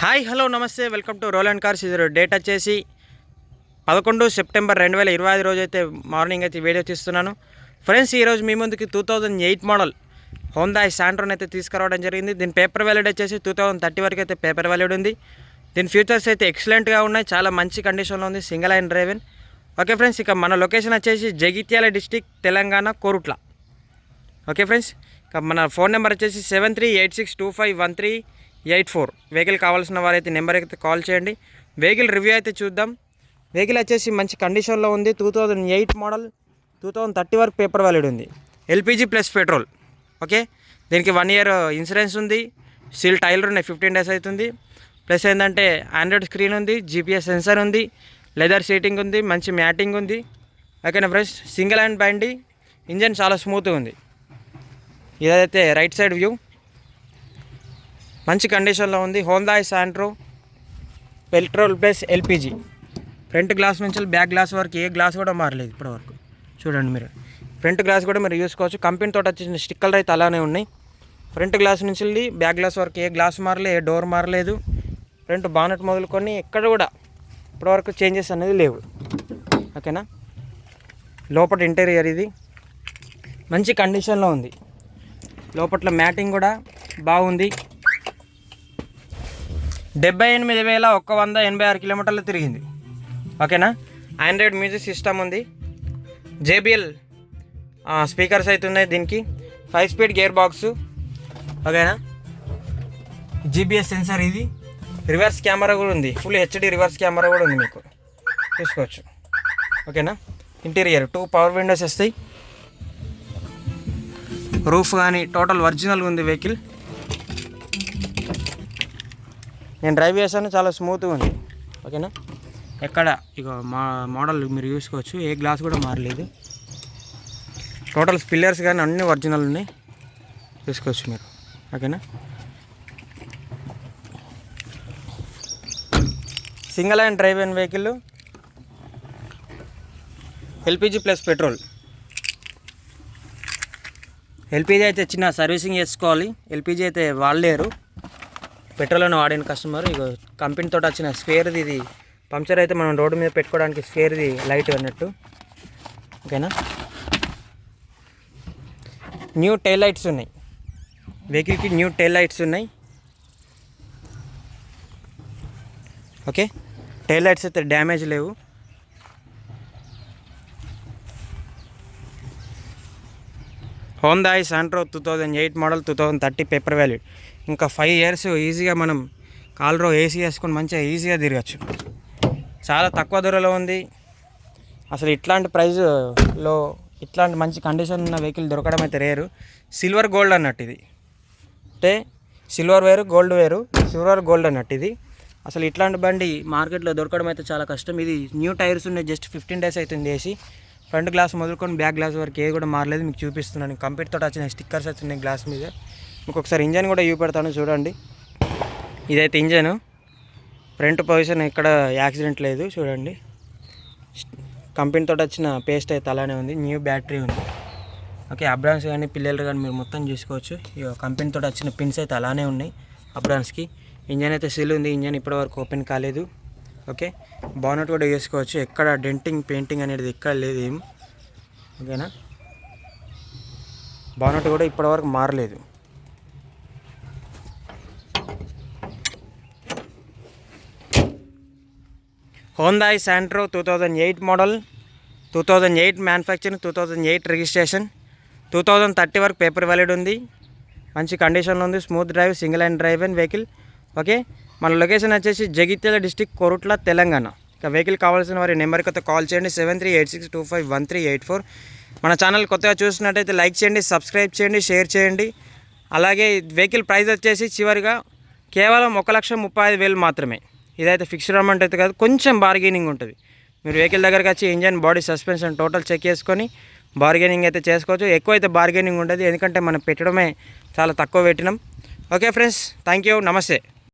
Hi hello నమస్తే. Welcome to roll and cars ఇది date వచ్చేసి పదకొండు సెప్టెంబర్ రెండు వేల ఇరవై ఐదు రోజు అయితే మార్నింగ్ అయితే వీడియో తీస్తున్నాను. ఫ్రెండ్స్ ఈరోజు మీ ముందుకి two thousand eight model Hyundai Santro అయితే తీసుకురావడం జరిగింది. దీని పేపర్ వ్యాలిడ్ వచ్చేసి టూ థౌజండ్ థర్టీ వరకు అయితే పేపర్ వ్యాలిడ్ ఉంది. దీని ఫ్యూచర్స్ అయితే ఎక్సలెంట్గా ఉన్నాయి. చాలా మంచి కండిషన్లో ఉంది. Single line driven okay friends ఇక మన లొకేషన్ వచ్చేసి Jagtial district Telangana Korutla. Okay friends ఇక మన ఫోన్ నెంబర్ వచ్చేసి seven three eight six two five one three eight four. Vehicle కావాల్సిన వారైతే నెంబర్ అయితే కాల్ చేయండి. వెహికల్ రివ్యూ అయితే చూద్దాం. వెహికల్ వచ్చేసి మంచి కండిషన్లో ఉంది. Two thousand eight model two thousand thirty వరకు పేపర్ వ్యాలిడ్ ఉంది. LPG plus petrol. ఓకే? దీనికి వన్ ఇయర్ ఇన్సూరెన్స్ ఉంది. సీల్ టైర్లు ఉన్నాయి. ఫిఫ్టీన్ డేస్ అవుతుంది. ప్లస్ ఏంటంటే ఆండ్రాయిడ్ స్క్రీన్ ఉంది. జీపీఎస్ సెన్సర్ ఉంది. లెదర్ సీటింగ్ ఉంది. మంచి మ్యాటింగ్ ఉంది. ఓకేనా ఫ్రెండ్స్? సింగిల్ హ్యాండ్ బండి. ఇంజన్ చాలా స్మూత్గా ఉంది. ఇదైతే రైట్ సైడ్ వ్యూ. మంచి కండిషన్లో ఉంది. Hyundai Santro petrol plus LPG front glass నుంచి బ్యాక్ గ్లాస్ వరకు ఏ గ్లాస్ కూడా మారలేదు ఇప్పటివరకు. చూడండి మీరు. ఫ్రంట్ గ్లాస్ కూడా మీరు చూసుకోవచ్చు కంపెనీ తోట వచ్చిన స్టిక్కర్ అయితే అలానే ఉన్నాయి. ఫ్రంట్ గ్లాస్ నుంచి వెళ్ళి బ్యాక్ గ్లాస్ వరకు ఏ గ్లాస్ మారలేదు ఏ డోర్ మారలేదు. ఫ్రంట్ బానెట్ మొదలుకొని ఎక్కడ కూడా ఇప్పటివరకు చేంజెస్ అనేది లేవు. ఓకేనా లోపల ఇంటీరియర్ ఇది. మంచి కండిషన్లో ఉంది. లోపల మ్యాటింగ్ కూడా బాగుంది. డెబ్బై ఎనిమిది వేల ఒక్క వంద ఎనభై ఆరు కిలోమీటర్లు తిరిగింది. ఓకేనా? ఆండ్రాయిడ్ మ్యూజిక్ సిస్టమ్ ఉంది. జేబిఎల్ స్పీకర్స్ అవుతున్నాయి దీనికి. ఫైవ్ స్పీడ్ గేర్ బాక్స్ ఓకేనా జీబీఎస్ సెన్సార్ ఇది. రివర్స్ కెమెరా కూడా ఉంది. ఫుల్ హెచ్డి రివర్స్ కెమెరా కూడా ఉంది మీకు. చూసుకోవచ్చు. ఓకేనా? ఇంటీరియర్ టూ పవర్ విండోస్ వస్తాయి. రూఫ్ కానీ టోటల్ ఒరిజినల్ ఉంది వెహికల్ నేను డ్రైవ్ చేశాను చాలా స్మూత్గా ఉంది. ఓకేనా? ఎక్కడ? ఇక మా మోడల్ మీరు చూసుకోవచ్చు. ఏ గ్లాస్ కూడా మారలేదు. టోటల్ స్పిల్లర్స్ కానీ అన్నీ ఒరిజినల్ ఉన్నాయి. చూసుకోవచ్చు మీరు. ఓకేనా? సింగిల్ హ్యాండ్ డ్రైవ్ అయిన vehicle LPG plus petrol LPG అయితే చిన్న సర్వీసింగ్ చేసుకోవాలి. ఎల్పిజి అయితే వాడలేరు. పెట్రోల్ని వాడిన కస్టమర్ ఇక కంపెనీ తోటి వచ్చిన స్పేర్ది ఇది. పంక్చర్ అయితే మనం రోడ్డు మీద పెట్టుకోవడానికి స్పేర్ది లైట్ అన్నట్టు. ఓకేనా? న్యూ టైల్ లైట్స్ ఉన్నాయి. వెహికల్కి న్యూ టైల్ లైట్స్ ఉన్నాయి. ఓకే? టైల్ లైట్స్ అయితే డ్యామేజ్ లేవు. Hyundai Santro two thousand eight model two thousand thirty paper value ఇంకా ఫైవ్ ఇయర్స్ ఈజీగా మనం కాల్రో ఏసీ వేసుకొని మంచిగా ఈజీగా తిరగచ్చు. చాలా తక్కువ ధరలో ఉంది. అసలు ఇట్లాంటి ప్రైజ్లో ఇట్లాంటి మంచి కండిషన్ ఉన్న వెహికల్ దొరకడం అయితే రేరు. సిల్వర్ గోల్డ్ అన్నట్టు ఇది. అంటే సిల్వర్ వేరు గోల్డ్ వేరు సిల్వర్ గోల్డ్ అన్నట్టు ఇది. అసలు ఇట్లాంటి బండి మార్కెట్లో దొరకడం అయితే చాలా కష్టం. ఇది న్యూ టైర్స్ ఉన్నాయి జస్ట్ ఫిఫ్టీన్ డేస్ అవుతుంది వేసి ఫ్రంట్ గ్లాస్ మొదలుకొని బ్యాక్ గ్లాస్ వరకు ఏ కూడా మారలేదు మీకు చూపిస్తున్నాను. కంపెనీ తోటి వచ్చిన స్టిక్కర్స్ వచ్చినాయి గ్లాస్ మీద. మీకు ఒకసారి ఇంజన్ కూడా చూపెడతాను చూడండి. ఇదైతే ఇంజను. ఫ్రంట్ పొజిషన్ ఎక్కడ యాక్సిడెంట్ లేదు చూడండి. కంపెనీ తోటి వచ్చిన పేస్ట్ అయితే అలానే ఉంది న్యూ బ్యాటరీ ఉంది. ఓకే అబ్రాన్స్ కానీ పిల్లలు కానీ మీరు మొత్తం చూసుకోవచ్చు. ఇక కంపెనీ తోటి వచ్చిన పిన్స్ అయితే అలానే ఉన్నాయి అబ్రాన్స్కి. ఇంజన్ అయితే సీల్ ఉంది ఇంజన్ ఇప్పటివరకు ఓపెన్ కాలేదు. ఓకే? బానట్ కూడా వేసుకోవచ్చు. ఎక్కడ డెంటింగ్ పెయింటింగ్ అనేది ఎక్కడ లేదు ఏం. ఓకేనా? బానట్ కూడా ఇప్పటివరకు మారలేదు. Hyundai Santro two thousand eight model two thousand eight manufacturing two thousand eight registration two thousand thirty వరకు పేపర్ వ్యాలిడ్ ఉంది. మంచి కండిషన్లో ఉంది. Smooth drive single hand drive and vehicle okay? మన లొకేషన్ వచ్చేసి జగిత్యాల డిస్టిక్ కొరుట్ల తెలంగాణ. ఇక వెహికల్ కావాల్సిన వారి నెంబర్కి అయితే కాల్ చేయండి. Seven three eight six two five one three eight four మన ఛానల్ కొత్తగా చూసినట్టయితే లైక్ చేయండి సబ్స్క్రైబ్ చేయండి షేర్ చేయండి. అలాగే వెహికల్ ప్రైస్ వచ్చేసి చివరిగా కేవలం ఒక లక్ష ముప్పై ఐదు వేలు మాత్రమే. ఇదైతే ఫిక్స్డ్ అమౌంట్ అయితే కాదు కొంచెం బార్గెనింగ్ ఉంటుంది. మీరు వెహికల్ దగ్గరకు వచ్చి engine body suspension total check చేసుకొని బార్గెనింగ్ అయితే చేసుకోవచ్చు. ఎక్కువ అయితే బార్గెనింగ్ ఉండదు ఎందుకంటే మనం పెట్టడమే చాలా తక్కువ పెట్టినాం. ఓకే ఫ్రెండ్స్ థ్యాంక్ యూ నమస్తే.